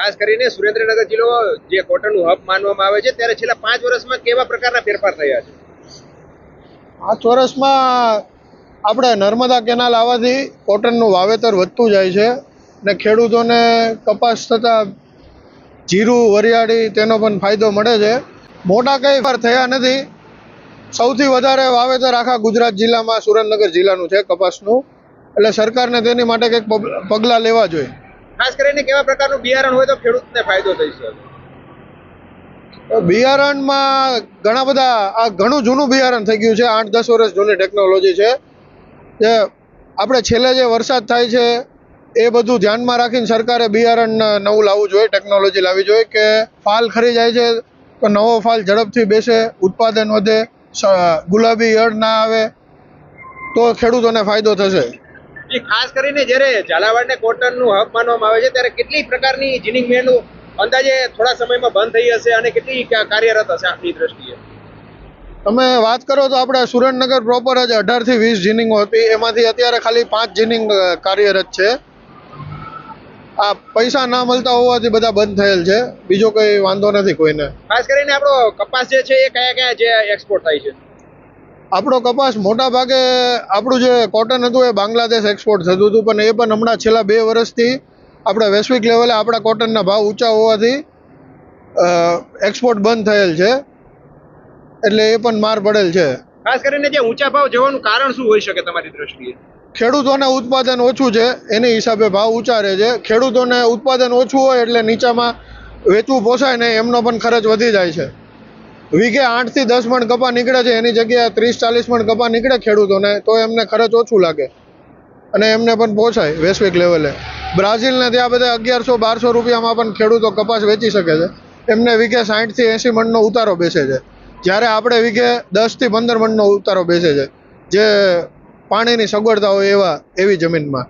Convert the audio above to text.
ખાસ કરીને સુરેન્દ્રનગર જિલ્લો જે કોટનનું હબ માનવામાં આવે છે, ત્યારે છેલ્લા પાંચ વર્ષમાં કેવા પ્રકારના ફેરફાર થયા છે? પાંચ વર્ષમાં આપણે નર્મદા કેનાલ આવવાથી કોટનનું વાવેતર વધતું જાય છે ને ખેડૂતોને કપાસ થતાં જીરું, વરિયાળી તેનો પણ ફાયદો મળે છે. મોટા કંઈ ફેર થયા નથી. સૌથી વધારે વાવેતર આખા ગુજરાત જિલ્લામાં સુરેન્દ્રનગર જિલ્લાનું છે કપાસનું. એટલે સરકારને તેની માટે કંઈક પગલાં લેવા જોઈએ. ખાસ કરીને કેવા પ્રકારનું બિયારણ હોય તો ખેડૂતને ફાયદો થઈ શકે. બિયારણમાં ઘણા બધા, આ ઘણું જૂનું બિયારણ થઈ ગયું છે, આઠ દસ વર્ષ જૂની ટેકનોલોજી છે. જે આપણે છેલ્લે જે વરસાદ થાય છે, એ બધું ધ્યાનમાં રાખીને સરકારે બિયારણ નવું લાવવું જોઈએ, ટેકનોલોજી લાવવી જોઈએ કે ફાલ ખરી જાય છે, તો નવો ફાલ ઝડપથી બેસે, ઉત્પાદન વધે ગુલાબી યળ ના આવે, તો ખેડૂતોને ફાયદો થશે. ખાસ કરીને જ્યારે ઝાલાવાડને કોટનનું હબ માનવામાં આવે છે ત્યારે કેટલી પ્રકારની જીનિંગ મિલનું અંદાજે થોડા સમયમાં બંધ થઈ હશે અને કેટલી કાર્યરત હશે આપની દ્રષ્ટિએ? તમે વાત કરો તો આપણે સુરેન્દ્રનગર પ્રોપર જ અઢારથી વીસ જીનિંગો હતી. એમાંથી અત્યારે ખાલી પાંચ જીનિંગ કાર્યરત છે. આ પૈસા ના મળતા હોવાથી બધા બંધ થયેલ છે. બીજો કોઈ વાંધો નથી કોઈને. ખાસ કરીને આપણો કપાસ જે છે એ કયા કયા જે એક્સપોર્ટ થાય છે? આપણો કપાસ મોટા ભાગે આપણું જે કોટન હતું એ બાંગ્લાદેશ એક્સપોર્ટ થતું હતું પણ એ પણ હમણાં છેલ્લા બે વર્ષથી આપણે વૈશ્વિક લેવલે આપણા કોટનના ભાવ ઊંચા હોવાથી એક્સપોર્ટ બંધ થયેલ છે. એટલે એ પણ માર પડેલ છે. ખાસ કરીને જે ઊંચા ભાવ જવાનું કારણ શું હોઈ શકે તમારી દ્રષ્ટિએ? ખેડૂતોને ઉત્પાદન ઓછું છે એની હિસાબે ભાવ ઊંચા રહે છે. ખેડૂતોને ઉત્પાદન ઓછું હોય એટલે નીચામાં વેચવું પોસાય નહીં એમનો પણ ખર્ચ વધી જાય છે. વીઘે આઠથી દસ મણ કપા નીકળે છે, એની જગ્યાએ ત્રીસ ચાલીસ મણ કપા નીકળે ખેડૂતોને, તો એમને ખર્ચ ઓછું લાગે. અને એમને પણ પહોંચાય વૈશ્વિક લેવલે. બ્રાઝિલને ત્યાં બધા અગિયારસો, બારસો રૂપિયામાં પણ ખેડૂતો કપાસ વેચી શકે છે. એમને વીઘે સાઠથી એંસી મણનો ઉતારો બેસે છે. જ્યારે આપણે વીઘે દસથી પંદર મણનો ઉતારો બેસે છે. જે પાણીની સગવડતા હોય એવા, એવી જમીનમાં.